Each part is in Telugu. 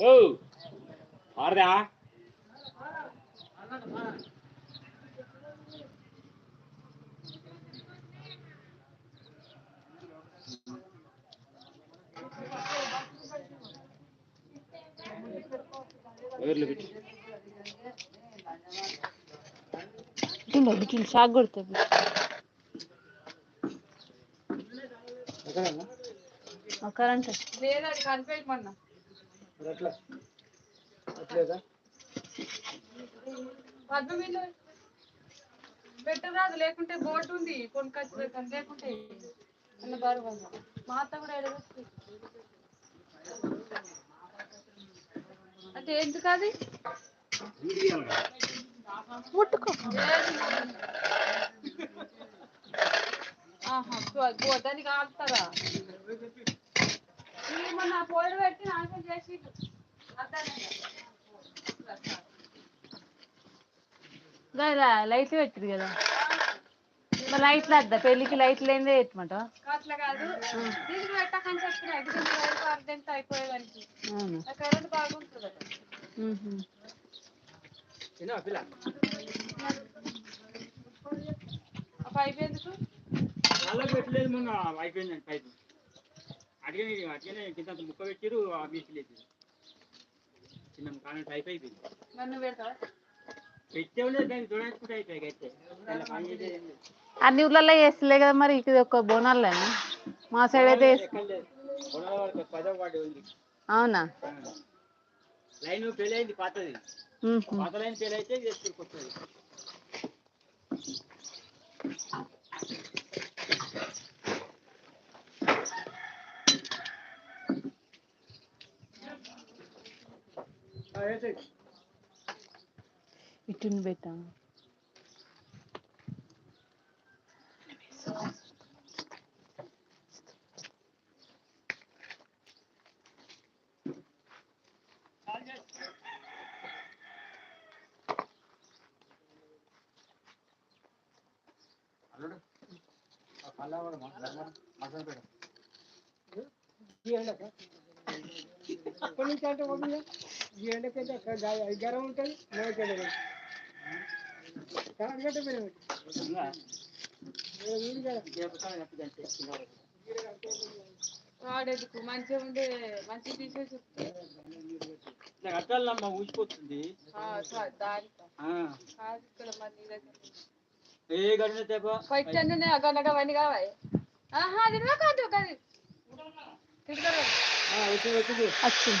ఓ ఆడదా బిట్టిండు బిట్టిండు షాక్ కొడుతుంది. ఎక్కడమ్మా కరెంట్ లేదు మరి అట్లా? అట్లేదా? పెట్టరాదు లేకుంటే బోట్ ఉంది కొనుకొచ్చి లేకుంటే అన్న బరువు మా అత్త కూడా ఎడగొచ్చు అంటే ఎందుకు అది? ముట్టుకో. ఆహా దానికి ఆడతారా పోయి పెట్టి నాశనం చేసి లైట్లు పెట్టింది కదా. మరి లైట్లు వద్దా పెళ్ళికి లైట్లు లేదే పెట్టమంటావా అట్లా కాదు. దీనికి పెట్టకని చెప్పిన అయిపోయేదానికి. అవునా. ఆ కరెంట్ బాగుంటుంది పైప్ ఎందుకు? పెట్టలేదు మొన్న అయిపోయిందండి పైపు. అడిగానే అడిగానే కింద ముక్క పెట్టిరు ఆ బీచ్లేదు చిన్న కానీ పైప్ అయిపోయింది నన్ను పెడతావా? పెట్టేవాళ్ళు దాన్ని చూడాల్సుకుంటే అయిపోయాయి అయితే. అన్ని ఊర్లలో చేస్తలే కదా మరి ఇది ఒక బోనాలేనా మా సైడ్ అయితే అవునా. లైన్ ఫెయిల్ అయింది పాతది. పాత లైన్ ఫెయిల్ అయితే చేసుకొస్తుంది ఇటుని పెట్టా అప్పటి నుంచి అంటే ఒకటి ఈ ఎండకైతే గరం ఉంటుంది వీడి కాడ. వాడెందుకు మంచిగా ఉండే మంచిగా తీసేసి నాకు అట్టాలమ్మా ఊసిపోతుంది. ఏ గడిన తేపా పైటన్నునే అగనగా అవన్నీ కావాలి ఆహా అది కాదు కాదు తిడతారు వచ్చింది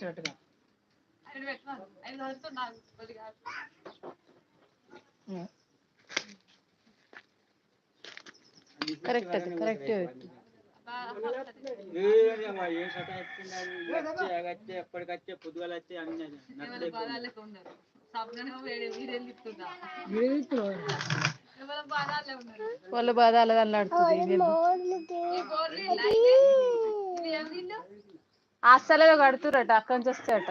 తాడా కరెక్ట్ అది కరెక్ట్ ఎప్పటికచ్చే పొద్దుగాల వచ్చే అన్ని వాళ్ళ బాధ అలాగే హాస్టల్లో కడుతురట అక్కడి నుంచి వస్తాయట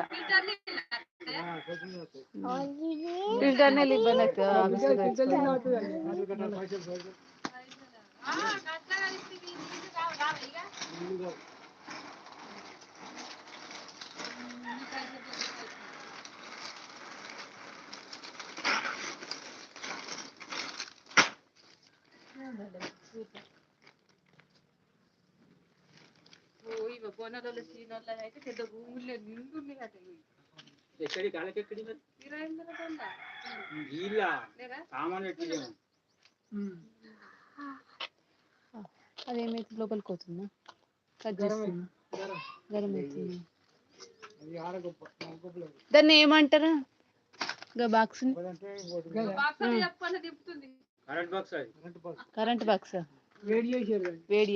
ఇంటర్నల్ ఇబ్బంది Thank you కట్ల కలిసి ఈ నీళ్ళు కావు, కావు ఇక. ఓ, ఇవి బోనాలలో అయితే పెద్ద భూములే నిండుంది కదా ఇవి. ఎక్కడి కాళ్ళకి ఎక్కడి మరి? ఇరవై ఎనిమిది కొండ. వీళ్ళ? లేదా? సామాన్ ఎట్లేము అదేమైతే లోపలికి పోతుందా? కట్ గరం అవుతుంది దాన్ని ఏమంటారు? ఇంకా box current box current box? వేడి కానీ వేడి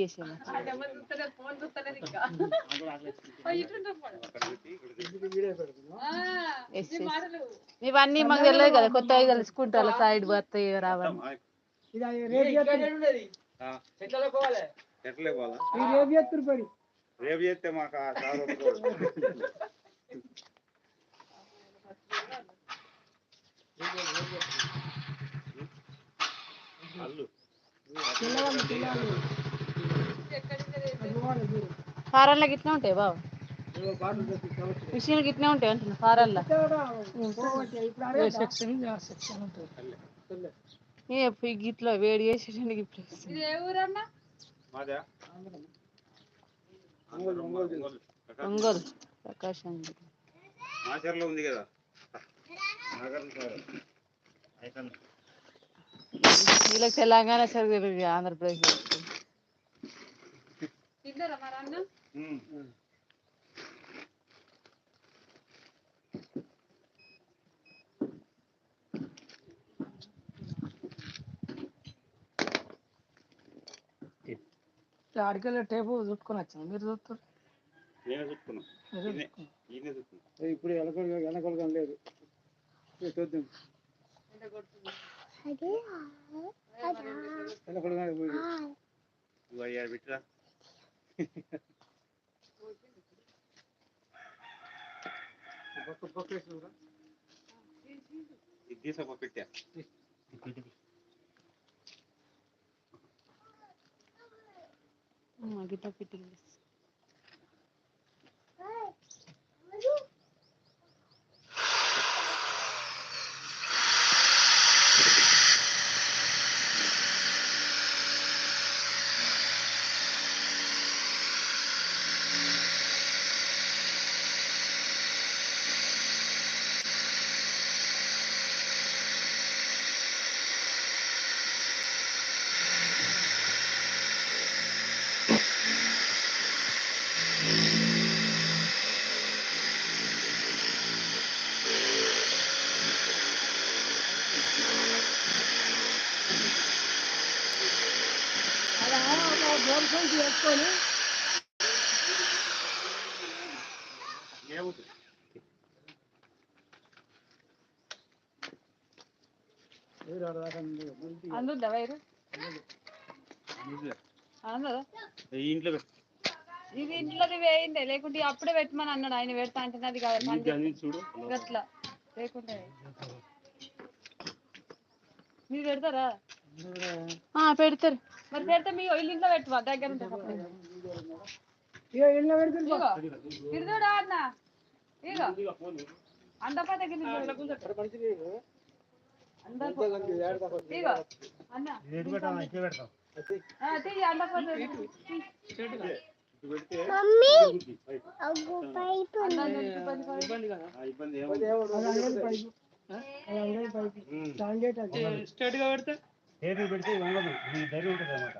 ఇవన్నీ మాకు తెలియదు కదా కొత్తగా తెలుసుకుంటారు సైడ్ పోతాయి రావాలి రేపు చేస్తే మాకు. అల్లు. ఫారెన్లో గిట్నే ఉంటాయి బాబు. మిషన్లు గిట్నే ఉంటాయి అంటున్నా అడగద్దా? ఏ గిట్లో వేడి చేసేటందుకు ఇప్పుడు ఒంగోలు, ప్రకాశం మాచర్లో ఉంది కదా. వీళ్ళకి తెలంగాణ సరి తెలియదు ఆంధ్రప్రదేశ్ మరి అన్న. అడికెళ్ళి టేపు చుట్టుకొని వచ్చాను మీరు చూస్తారు. ఇప్పుడు వెనకొలు వెనకొలకం లేదు ఇక చూద్దాం. వెనకొలగా పోయి నువ్వు అయ్యా పెట్టిరా పక్క పక్క డ్రమ్ సంచి వేసుకొని అందుందా? వైరు ఈ ఇంట్లో. ఇది ఇంట్లోది వేయండి లేకుంటే అప్పుడే పెట్టమని అన్నాడు. ఆయన పెడతా అంటే అది కాదు ఇది చూడు. గట్ల. లేకుంటే. మీరు పెడతారా? ఆ, పెడతారు. మరి పెడితే మీ ఇల్లు ఇంట్లో పెట్టువా దగ్గర చూడు అన్న. ఇగో. అందపా దగ్గర. ఇగో అన్న. తీయి అందపా. స్ట్రైట్గా పెడితే చేతులు పెడితే వంగదు ఇది ధైర్యం ఉంటుంది అనమాట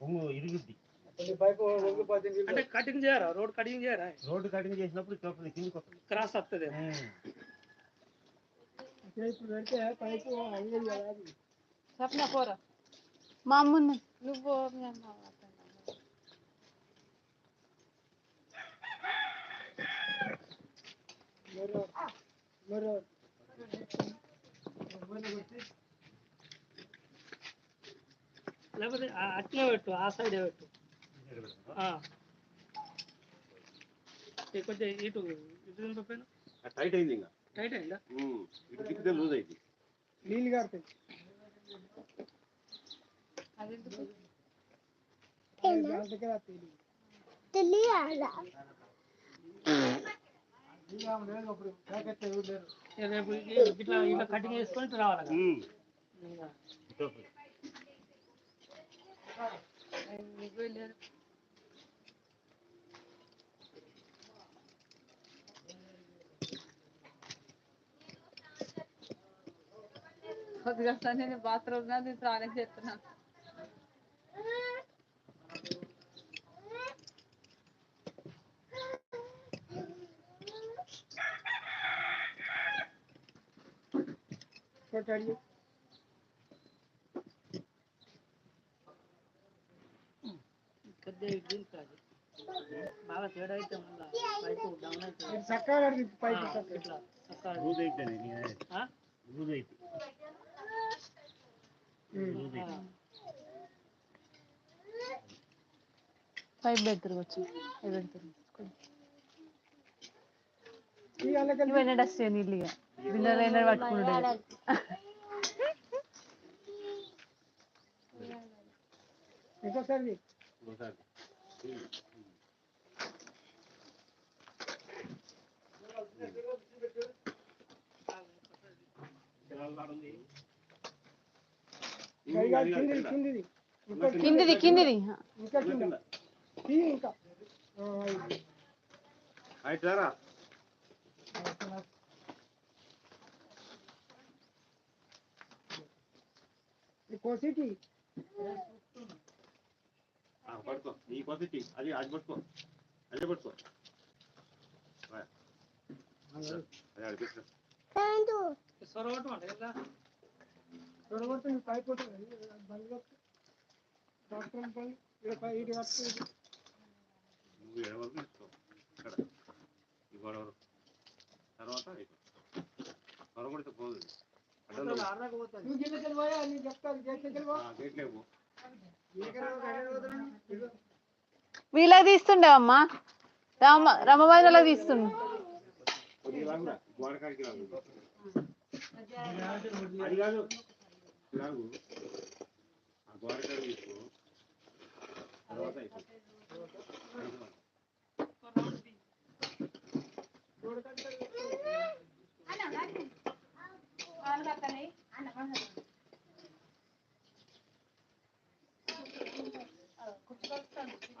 వంగు ఇరుగుద్ది. పైపు వంగిపోతుంది అంటే కటింగ్ చేయరా? రోడ్ కటింగ్ చేయరా? రోడ్డు కటింగ్ చేసినప్పుడు చూపుతుంది కిందికి వస్తుంది. క్రాస్ వస్తుంది. ఉమ్. ఇప్పుడు పెడితే పైపు అంగడి కదా అది. సప్న పోరా. మా అమ్మ ఉన్నది. నువ్వు పో, మీ అమ్మ అర్థం కాదు. మరో మరో లేకపోతే అట్లే పెట్టు ఆ సైడ్ పెట్టు. కొంచెం ఇటు ఇటు పైన. అది టైట్ అయింది ఇంకా. టైట్ అయిందా? ఉమ్. ఇటు తిప్పితే లూజ్ అయింది. నీళ్ళు. ఇక రేపు ఇట్లా ఇట్లా కటింగ్ చేసుకొని రావాలి కదా. ఉమ్. ఇంకా చూపు. నువ్వే లేరు. కొద్దిగా నేను బాత్రూమ్ నేను స్నానం చేస్తున్నా కొట్టు అడిగి దీనికి అది బాగా తేడా అయితే మళ్ళీ పైపు డౌన్ అయితే ఇది చక్కగా నడిపి పైకి చక్కగా. ఇట్లా చక్కగా లూజ్ అయితేనే నీ అది. ఆ? లూజ్ అయితే ఉమ్. లూజ్ అయితే పైప్ పెడతారు వచ్చి ఇవన్నీ డస్ట్ నీళ్ళు ఇక. బిందెలు అయినా పట్టుకుంటాడు ఇంకోసారి. పైగా కిందిది కిందిది ఇంకా కిందిది కిందిది ఇంకా కింద తీ ఇంకా ఆ, ఇది. అయితే రారా ఈ కోసిటి ఆ, పట్టుకో ఈ కొత్త చెయ్యి. అది అది పట్టుకో అదే పట్టుకో రా. అదే అడిపిస్తా సొరగొట్టం అంటే ఎలా చూడబడుతుంది పైకి కొట్టు. బండి కట్టు. డాక్టర్ బండి ఇక్కడ పై ఇటు కట్టు ఇది. నువ్వు ఏడు వరకు తీసుకో ఇక్కడ ఈ గొడవ వరకు. తర్వాత అయిపో త్వరపడితే పోదు అడ్డంలో పో. ఆడదాకా పోతుంది నువ్వు గిన్నెకెళ్ళి పోయా నీకు చెప్తాను గేట్లకెళ్ళి పో. ఆ, గేట్లే పో వీళ్ళకి తీస్తుండే అమ్మా రామ రమబాయిలో తీస్తుండే అది కాదు ఇలాగూ ఆ గోడ కాడికి తీసుకో. తర్వాత అయిపో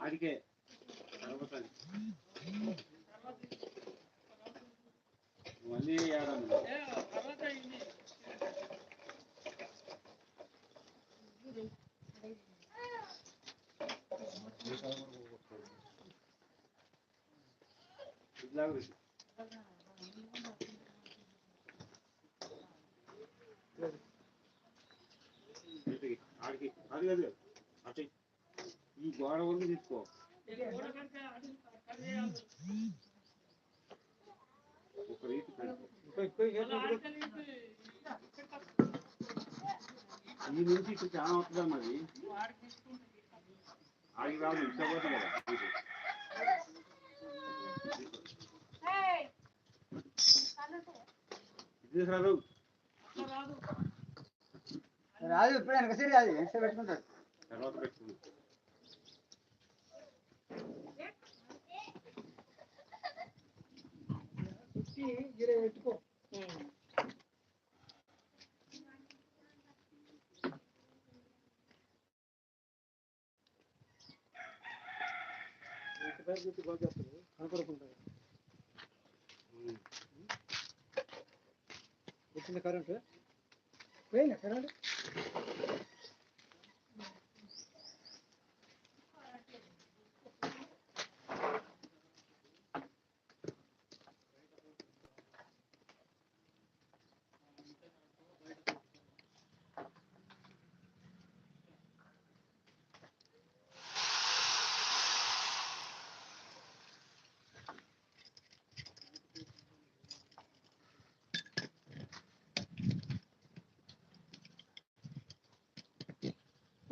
ఆడికే. తర్వాత. మళ్ళీ ఏడాది ఇట్లాగ రుచి. ఇటుకి, ఆడికి అది కాదు అటు ఈ గోడ వరకు తీసుకో ఒక రీతి ఈ నుంచి ఇక్కడ చాలా వస్తుందా మరి? ఆగి రాదు ఇష్టపోతుంది కదా ఇది. ఇది రాదు రాదు ఇప్పుడు వెనక సరి రాదు వెనక పెట్టుకుంటాడు తర్వాత గిర పెట్టుకో కనపడకుండా వచ్చింది కరెంటు పోయినా కరెంటు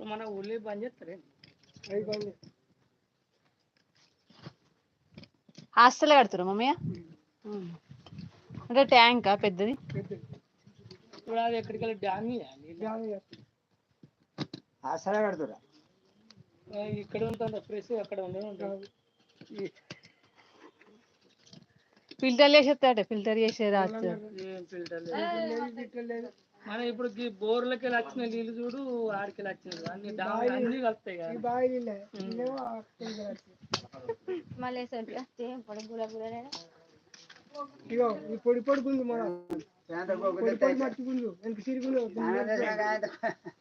మన ఊళ్ళో బంద్ చేస్తారే అయిపోయింది హాస్టల్ కడుతురా మమ్మయ్య ఉమ్. అంటే ట్యాంకా? పెద్దది? పెద్దది ఇప్పుడు అది ఎక్కడికి వెళ్ళి డ్యామ్ చేస్తుంది అసలే కడుతురా? ఇక్కడ ఉంటుంది ప్రెస్ అక్కడ ఉండే ఉంటుంది ఫిల్టర్ చేసేస్తాట ఫిల్టర్ చేసే రాదు ఏం ఫిల్టర్ లేదు. మనం ఇప్పుడు ఈ బోర్లకి వెళ్ళి వచ్చిన నీళ్ళు చూడు ఆడికి వెళ్ళి వచ్చిన నీళ్ళు. అన్ని డామ్ అన్ని కలుస్తాయి కదా. బావి. మళ్ళీ పొడి గుల గుల ఇగో ఈ పొడి పొడి గుండు మన ఎంత పొడి పొడి మట్టి గుండు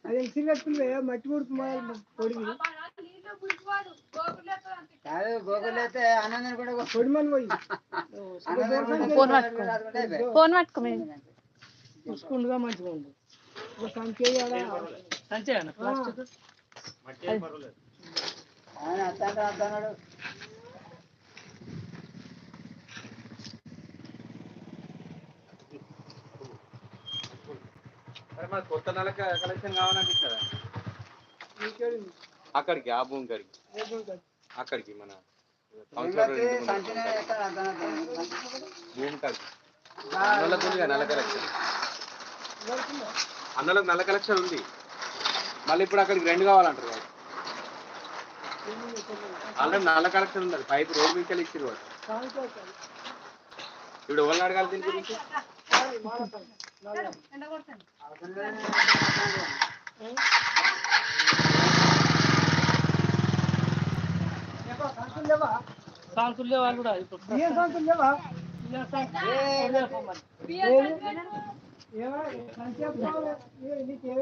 అది సిరి కట్టుకుంది మట్టి పొడి పొడిది కాదు గోకులు అయితే ఆనందం కూడా గో- పొడి మన పోయి. ఫోన్ పట్టుకో. ఫోన్ పట్టుకో. మీ చూసుకుంటుగా మంచిగా ఉంది ఒక సంఖ్య ఆడ. సంచేయన ప్లాస్టిక్ మట్టి ఏం పర్వాలేదు ఆయన అత్తంటే అత్తన్నాడు. మరి మన కొత్త నెల కలెక్షన్ కావాలనిపిస్తుందా? నీకేడింది అక్కడికి ఆ భూమి కాడికి. రేపు ఉంటుంది అక్కడికి మన ఇంకటి సంచిన ఎత్తాడు అన్నలకు నల్ల కలెక్షన్ ఉంది మళ్ళీ ఇప్పుడు అక్కడికి రెండు కావాలంటారు వాళ్ళు. ఆల్రెడీ నల్ల కలెక్షన్ ఉంది పైపు రోడ్ మీద అవుతుంది. ఇప్పుడు ఎవరిని అడగాలి దీని గురించి. నాలుగు. లేవా, కూడా ఇప్పుడు సంచులు లేవా? ఏది? ఏమో, సంచి ఎత్తుకోవాలి. నీకు ఏ